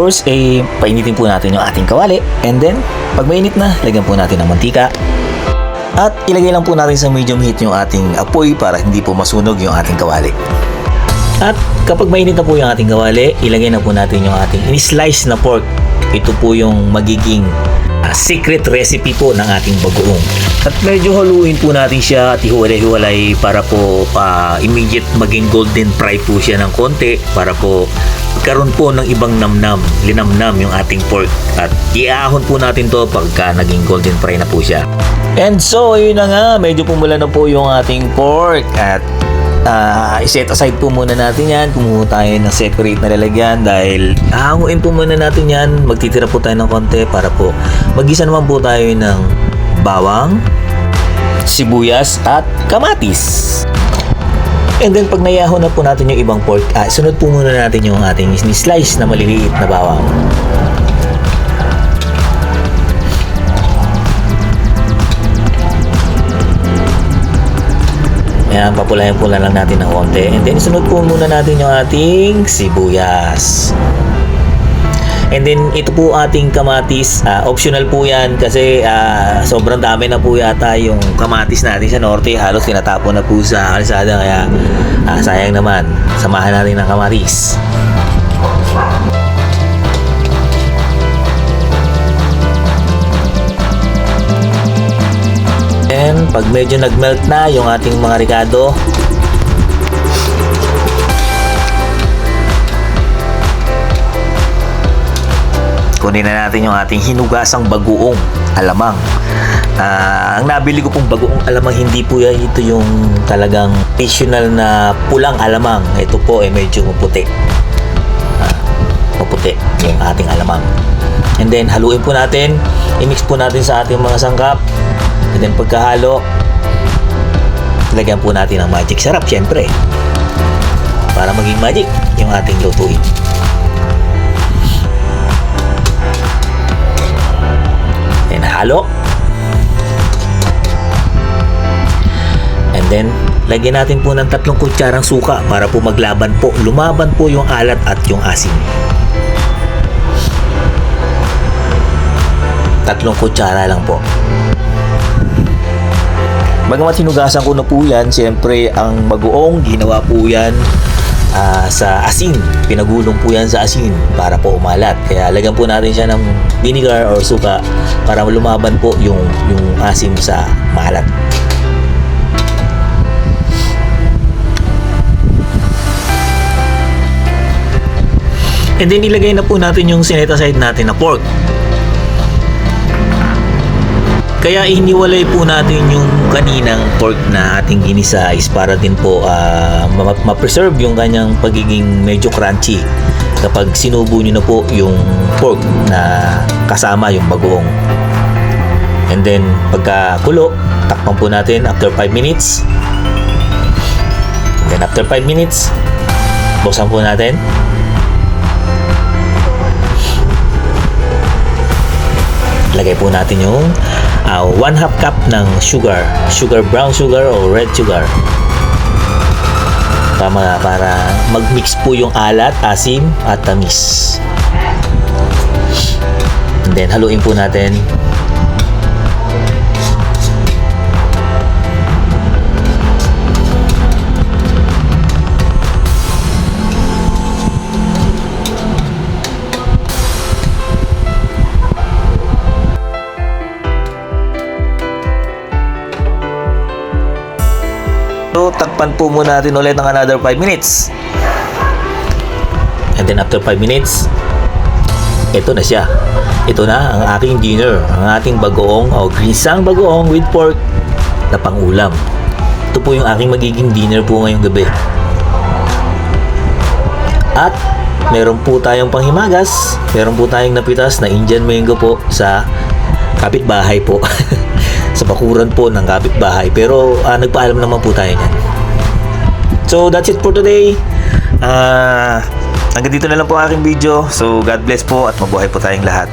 First, eh, painitin po natin yung ating kawali. And then, pag mainit na, lagyan po natin ng mantika. At ilagay lang po natin sa medium heat yung ating apoy para hindi po masunog yung ating kawali. At kapag mainit na po yung ating kawali, ilagay na po natin yung ating in-slice na pork. Ito po yung magiging ah, secret recipe po ng ating bagoong. At medyo haluin po natin siya at hiwalay-hiwalay para po ah, immediate maging golden fry po siya ng konti para po karon po ng ibang namnam, linamnam yung ating pork at iahon po natin to pagka naging golden fry na po siya. And so, ayun na nga, medyo pumula na po yung ating pork at ah iset aside po muna natin yan. Kumuha tayo ng separate na lalagyan dahil hahanguin po muna natin yan. Magtitira po tayo ng konti para po magisa naman po tayo ng bawang, sibuyas at kamatis. And then pag naiyaho na po natin yung ibang pork, ah, sunod po muna natin yung ating slice na maliliit na bawang. Ayan, papulayan po lang natin ng konti. And then, sunod po muna natin yung ating sibuyas. And then, ito po ating kamatis. Ah, optional po yan kasi ah, sobrang dami na po yata yung kamatis natin sa norte. Halos tinatapon na po sa kalsada. Kaya, ah, sayang naman. Samahan natin ng kamatis. And pag medyo nagmelt na yung ating mga ricado, kunin na natin yung ating hinugasang bagoong alamang. Ah, ang nabili ko pong bagoong alamang hindi po yan ito yung talagang traditional na pulang alamang. Ito po ay medyo maputi. Ah, maputi yung ating alamang. And then haluin po natin, i-mix po natin sa ating mga sangkap. And then pagkahalo, lagyan po natin ng magic sarap syempre. Para maging magic yung ating lutuin. Then halo. And then, lagyan natin po ng tatlong kutsarang suka para po maglaban po, lumaban po yung alat at yung asin. Tatlong kutsara lang po. Bagamat hinugasan ko na po yan, siyempre ang bagoong ginawa po yan ah, sa asin. Pinagulong po yan sa asin para po umalat. Kaya lagyan po natin siya ng vinegar or suka para lumaban po yung, yung asim sa maalat. And then ilagay na po natin yung sinet aside natin na pork. Kaya hiniwalay po natin yung kaninang pork na ating ginisa is para din po ma- ma-preserve yung kanyang pagiging medyo crunchy kapag sinubo nyo na po yung pork na kasama yung bagoong. And then pagka kulo, takpan po natin after 5 minutes. And then after 5 minutes, buksan po natin. lagay po natin yung 1 half cup ng sugar. Sugar brown sugar o red sugar. Para, para mag-mix po yung alat, asim at tamis. And then haluin po natin So, takpan po muna natin ulit ng another 5 minutes. And then after 5 minutes, ito na siya. Ito na ang aking dinner. Ang ating bagoong o grisang bagoong with pork na pangulam. Ito po yung aking magiging dinner po ngayong gabi. At meron po tayong panghimagas. Meron po tayong napitas na Indian mango po sa kapitbahay po. bakuran po ng kapitbahay. Pero ah, nagpaalam naman po tayo niyan. So that's it for today. Ah, hanggang dito na lang po ang aking video. So God bless po at mabuhay po tayong lahat.